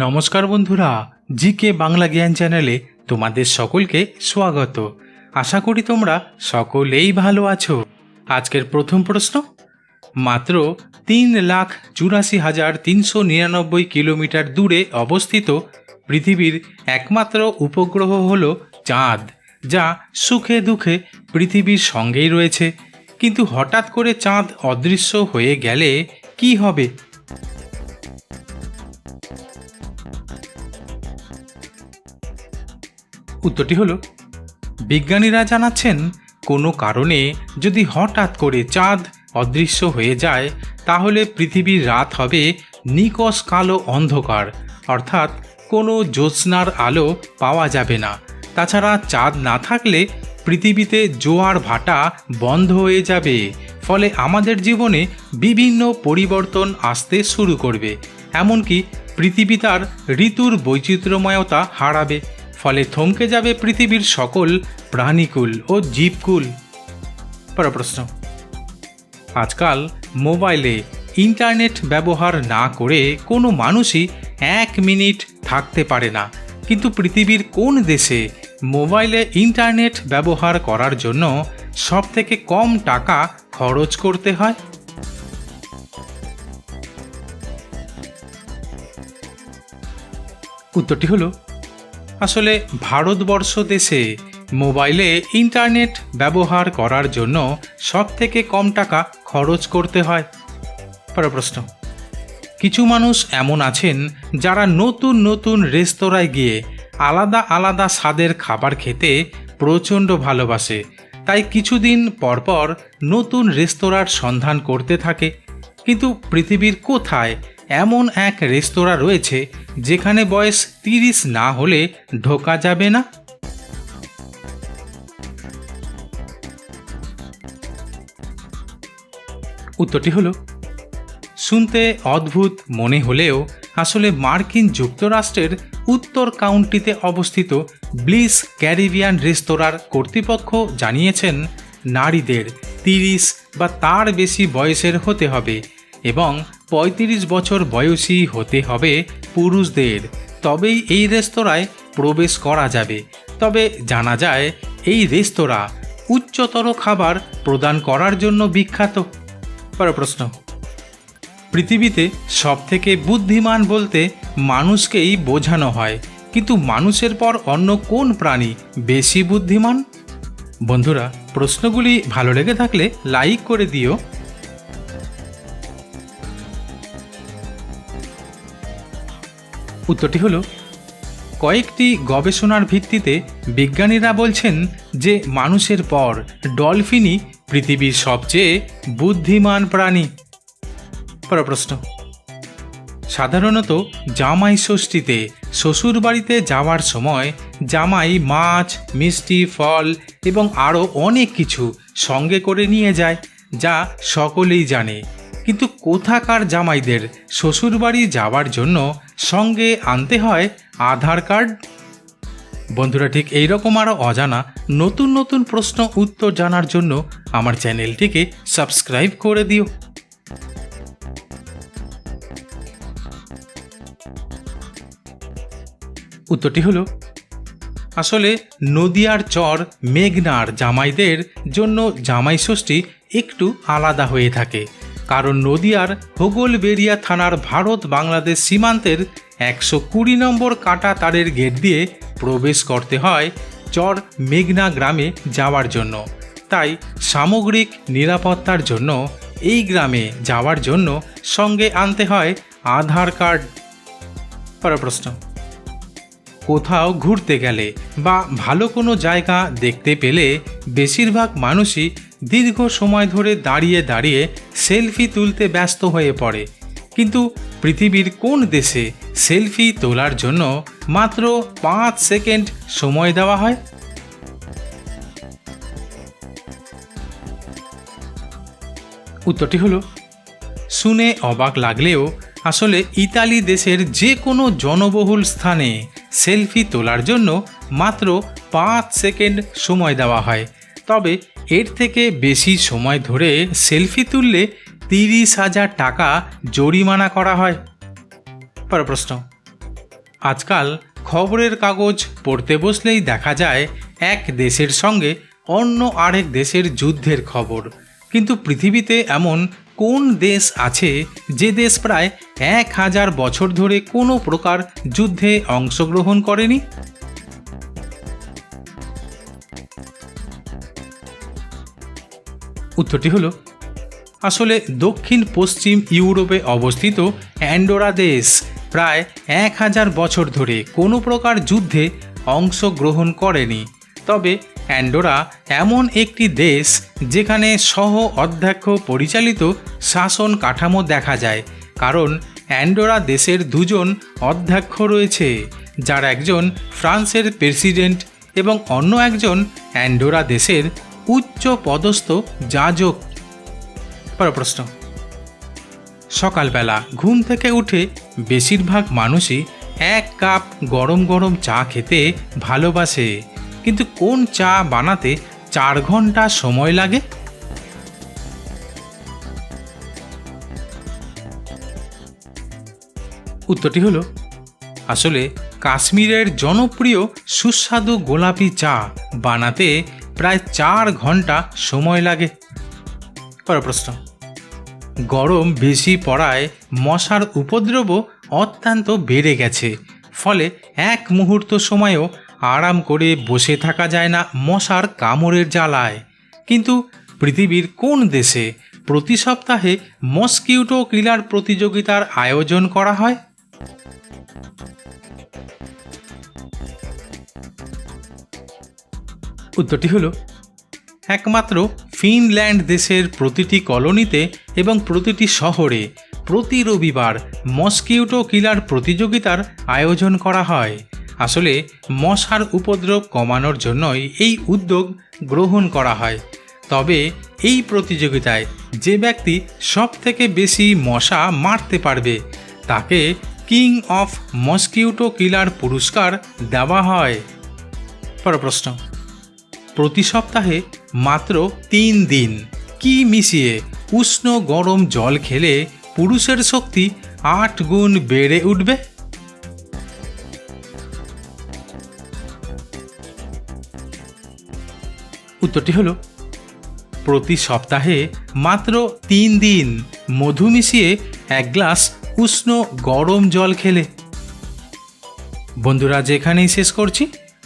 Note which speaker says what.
Speaker 1: নমস্কার বন্ধুরা জি কে বাংলা জ্ঞান চ্যানেলে তোমাদের সকলকে স্বাগত। আশা করি তোমরা সকলেই ভালো আছো। আজকের প্রথম প্রশ্ন, মাত্র তিন লাখ চুরাশি হাজার তিনশো নিরানব্বই কিলোমিটার দূরে অবস্থিত পৃথিবীর একমাত্র উপগ্রহ হল চাঁদ, যা সুখে দুঃখে পৃথিবীর সঙ্গেই রয়েছে। কিন্তু হঠাৎ করে চাঁদ অদৃশ্য হয়ে গেলে কি হবে? উত্তরটি হলো, বিজ্ঞানীরা জানাচ্ছেন, কোনো কারণে যদি হঠাৎ করে চাঁদ অদৃশ্য হয়ে যায়, তাহলে পৃথিবীর রাত হবে নিকষ কালো অন্ধকার, অর্থাৎ কোনো জ্যোৎস্নার আলো পাওয়া যাবে না। তাছাড়া চাঁদ না থাকলে পৃথিবীতে জোয়ার ভাটা বন্ধ হয়ে যাবে, ফলে আমাদের জীবনে বিভিন্ন পরিবর্তন আসতে শুরু করবে, এমনকি পৃথিবী তার ঋতুর বৈচিত্র্যময়তা হারাবে। ফলে থমকে যাবে পৃথিবীর সকল প্রাণীকুল ও জীবকুল। পর প্রশ্ন। আজকাল মোবাইলে ইন্টারনেট ব্যবহার না করে কোনো মানুষই এক মিনিট থাকতে পারে না। কিন্তু পৃথিবীর কোন দেশে মোবাইলে ইন্টারনেট ব্যবহার করার জন্য সব থেকে কম টাকা খরচ করতে হয়? উত্তরটি হলো আসলে ভারতবর্ষ দেশে মোবাইলে ইন্টারনেট ব্যবহার করার জন্য সব থেকে কম টাকা খরচ করতে হয়? পর প্রশ্ন। কিছু মানুষ এমন আছেন যারা নতুন নতুন রেস্তোরাঁয় গিয়ে আলাদা আলাদা স্বাদের খাবার খেতে প্রচণ্ড ভালোবাসে। তাই কিছুদিন পরপর নতুন রেস্তোরাঁর সন্ধান করতে থাকে। কিন্তু পৃথিবীর কোথায় এমন এক রেস্তোরাঁ রয়েছে যেখানে বয়স তিরিশ না হলে ঢোকা যাবে না। উত্তরটি হলো, শুনতে অদ্ভুত মনে হলেও আসলে মার্কিন যুক্তরাষ্ট্রের উত্তর কাউন্টিতে অবস্থিত ব্লিস ক্যারিবিয়ান রেস্তোরাঁর কর্তৃপক্ষ জানিয়েছেন, নারীদের তিরিশ বা তার বেশি বয়সের হতে হবে এবং পঁয়ত্রিশ বছর বয়সী হতে হবে পুরুষদের। তবেই এই রেস্তোরাঁয় প্রবেশ করা যাবে। তবে জানা যায়, এই রেস্তোরাঁ উচ্চতর খাবার প্রদান করার জন্য বিখ্যাত। পর প্রশ্ন। পৃথিবীতে সবথেকে বুদ্ধিমান বলতে মানুষকেই বোঝানো হয়। কিন্তু মানুষের পর অন্য কোন প্রাণী বেশি বুদ্ধিমান? বন্ধুরা, প্রশ্নগুলি ভালো লেগে থাকলে লাইক করে দিও উত্তরটি হলো, কয়েকটি গবেষণার ভিত্তিতে বিজ্ঞানীরা বলছেন যে মানুষের পর ডলফিনই পৃথিবীর সবচেয়ে বুদ্ধিমান প্রাণী। প্রশ্ন, সাধারণত জামাই ষষ্ঠীতে শ্বশুর বাড়িতে যাওয়ার সময় জামাই মাছ, মিষ্টি, ফল এবং আরও অনেক কিছু সঙ্গে করে নিয়ে যায়, যা সকলেই জানে। কিন্তু কোথাকার জামাইদের শ্বশুরবাড়ি যাওয়ার জন্য সঙ্গে আনতে হয় আধার কার্ড? বন্ধুরা, ঠিক এইরকম আরও অজানা নতুন নতুন প্রশ্ন উত্তর জানার জন্য আমার চ্যানেলটিকে সাবস্ক্রাইব করে দিও। উত্তরটি হলো, আসলে নদিয়ার চর মেঘনার জামাইদের জন্য জামাই ষষ্ঠী একটু আলাদা হয়ে থাকে। কারণ নদিয়ার হোগলবেড়িয়া থানার ভারত বাংলাদেশ সীমান্তের একশো কুড়ি নম্বর কাটা তারের গেট দিয়ে প্রবেশ করতে হয় চর মেঘনা গ্রামে যাওয়ার জন্য। তাই সামগ্রিক নিরাপত্তার জন্য এই গ্রামে যাওয়ার জন্য সঙ্গে আনতে হয় আধার কার্ড। পরের প্রশ্ন। কোথাও ঘুরতে গেলে বা ভালো কোনো জায়গা দেখতে পেলে বেশিরভাগ মানুষই দীর্ঘ সময় ধরে দাঁড়িয়ে দাঁড়িয়ে সেলফি তুলতে ব্যস্ত হয়ে পড়ে। কিন্তু পৃথিবীর কোন দেশে সেলফি তোলার জন্য মাত্র পাঁচ সেকেন্ড সময় দেওয়া হয়? উত্তরটি হলো, শুনে অবাক লাগলেও আসলে ইতালি দেশের যে কোনো জনবহুল স্থানে সেলফি তোলার জন্য মাত্র পাঁচ সেকেন্ড সময় দেওয়া হয়। তবে এর থেকে বেশি সময় ধরে সেলফি তুললে তিরিশ হাজার টাকা জরিমানা করা হয়। পর প্রশ্ন। আজকাল খবরের কাগজ পড়তে বসলেই দেখা যায় এক দেশের সঙ্গে অন্য আরেক দেশের যুদ্ধের খবর। কিন্তু পৃথিবীতে এমন কোন দেশ আছে যে দেশ প্রায় এক হাজার বছর ধরে কোনো প্রকার যুদ্ধে অংশগ্রহণ করেনি? উত্তরটি হলো, আসলে দক্ষিণ পশ্চিম ইউরোপে অবস্থিত অ্যান্ডোরা দেশ প্রায় এক হাজার বছর ধরে কোনো প্রকার যুদ্ধে অংশগ্রহণ করেনি। তবে অ্যান্ডোরা এমন একটি দেশ যেখানে সহ অধ্যক্ষ পরিচালিত শাসন কাঠামো দেখা যায়, কারণ অ্যান্ডোরা দেশের দুজন অধ্যক্ষ রয়েছে, যার একজন ফ্রান্সের প্রেসিডেন্ট এবং অন্য একজন অ্যান্ডোরা দেশের উচ্চ পদস্থ যাজক। পরের প্রশ্ন। সকালবেলা ঘুম থেকে উঠে বেশিরভাগ মানুষই এক কাপ গরম গরম চা খেতে ভালোবাসে। কিন্তু কোন চা বানাতে চার ঘণ্টা সময় লাগে? উত্তরটি হলো, আসলে কাশ্মীরের জনপ্রিয় সুস্বাদু গোলাপি চা বানাতে প্রায় চার ঘণ্টা সময় লাগে। পরের প্রশ্ন। গরম বেশি পড়ায় মশার উপদ্রব অত্যন্ত বেড়ে গেছে, ফলে এক মুহূর্ত সময়ও আরাম করে বসে থাকা যায় না মশার কামড়ের জ্বালায়। কিন্তু পৃথিবীর কোন দেশে প্রতি সপ্তাহে মস্কিউটো কিলার প্রতিযোগিতার আয়োজন করা হয়? উত্তরটি হলো, একমাত্র ফিনল্যান্ড দেশের প্রতিটি কলোনিতে এবং প্রতিটি শহরে প্রতি রবিবার মস্কিউটো কিলার প্রতিযোগিতার আয়োজন করা হয়। আসলে মশার উপদ্রব কমানোর জন্যই এই উদ্যোগ গ্রহণ করা হয়। তবে এই প্রতিযোগিতায় যে ব্যক্তি সব থেকে বেশি মশা মারতে পারবে, তাকে কিং অফ মস্কিউটো কিলার পুরস্কার দেওয়া হয়। পর প্রশ্ন। প্রতি সপ্তাহে মাত্র তিন দিন। কি মিশিয়ে উষ্ণ গরম জল খেলে পুরুষের শক্তি আট গুণ বেড়ে উঠবে? উত্তরটি হলো, প্রতি সপ্তাহে মাত্র তিন দিন মধু মিশিয়ে এক গ্লাস উষ্ণ গরম জল খেলে। বন্ধুরা যেখানেই শেষ করছি।